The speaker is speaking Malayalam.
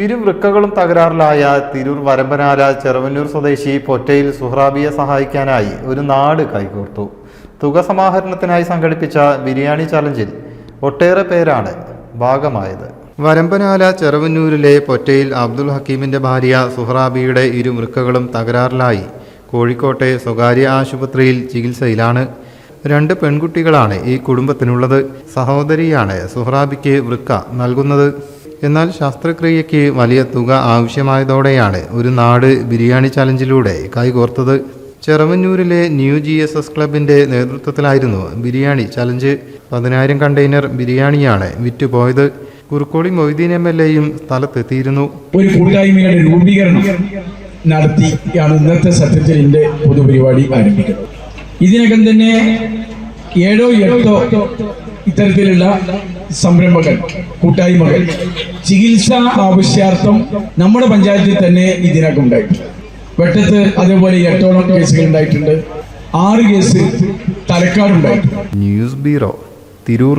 ഇരു വൃക്കകളും തകരാറിലായ തിരൂർ വരമ്പനാല ചെറുവന്നൂർ സ്വദേശി പൊറ്റയിൽ സുഹ്രാബിയെ സഹായിക്കാനായി ഒരു നാട് കൈകോർത്തു. തുക സമാഹരണത്തിനായി സംഘടിപ്പിച്ച ബിരിയാണി ചലഞ്ചിൽ ഒട്ടേറെ പേരാണ് ഭാഗമായത്. വരമ്പനാല ചെറുവന്നൂരിലെ പൊറ്റയിൽ അബ്ദുൽ ഹക്കീമിന്റെ ഭാര്യ സുഹ്രാബിയുടെ ഇരു വൃക്കകളും തകരാറിലായി. കോഴിക്കോട്ടെ സ്വകാര്യ ആശുപത്രിയിൽ ചികിത്സയിലാണ്. രണ്ട് പെൺകുട്ടികളാണ് ഈ കുടുംബത്തിനുള്ളത്. സഹോദരിയാണ് സുഹ്രാബിക്ക് വൃക്ക നൽകുന്നത്. എന്നാൽ ശസ്ത്രക്രിയയ്ക്ക് വലിയ തുക ആവശ്യമായതോടെയാണ് ഒരു നാട് ബിരിയാണി ചലഞ്ചിലൂടെ കൈകോർത്തത്. ചെറവന്നൂരിലെ ന്യൂ ജി എസ് എസ് ക്ലബിന്റെ നേതൃത്വത്തിലായിരുന്നു ബിരിയാണി ചലഞ്ച്. പതിനായിരം കണ്ടെയ്നർ ബിരിയാണിയാണ് വിറ്റുപോയത്. കുറുക്കോളി മൊയ്തീൻ എം എൽ എയും സ്ഥലത്തെത്തിയിരുന്നു. ഒരു കൂട്ടായ്മയുടെ രൂപീകരണം നടത്തിയാണ് ഇന്നത്തെ സത്യത്തിൽ എന്റെ പൊതുപരിപാടി ആരംഭിക്കുന്നത്. ഇതിനകം തന്നെ ഏഴോ എട്ടോ ഇത്തരത്തിലുള്ള സംരംഭകൻ കൂട്ടായ്മകൾ ചികിത്സാ ആവശ്യാർത്ഥം നമ്മുടെ പഞ്ചായത്തിൽ തന്നെ ഇതിനകം ഉണ്ടായിട്ടുണ്ട്. വെട്ടത്ത് അതേപോലെ എട്ടോളം കേസുകൾ ഉണ്ടായിട്ടുണ്ട്. ആറ് കേസ് തലക്കാട് ഉണ്ടായിട്ടുണ്ട് ന്യൂസ് ബ്യൂറോ തിരൂർ.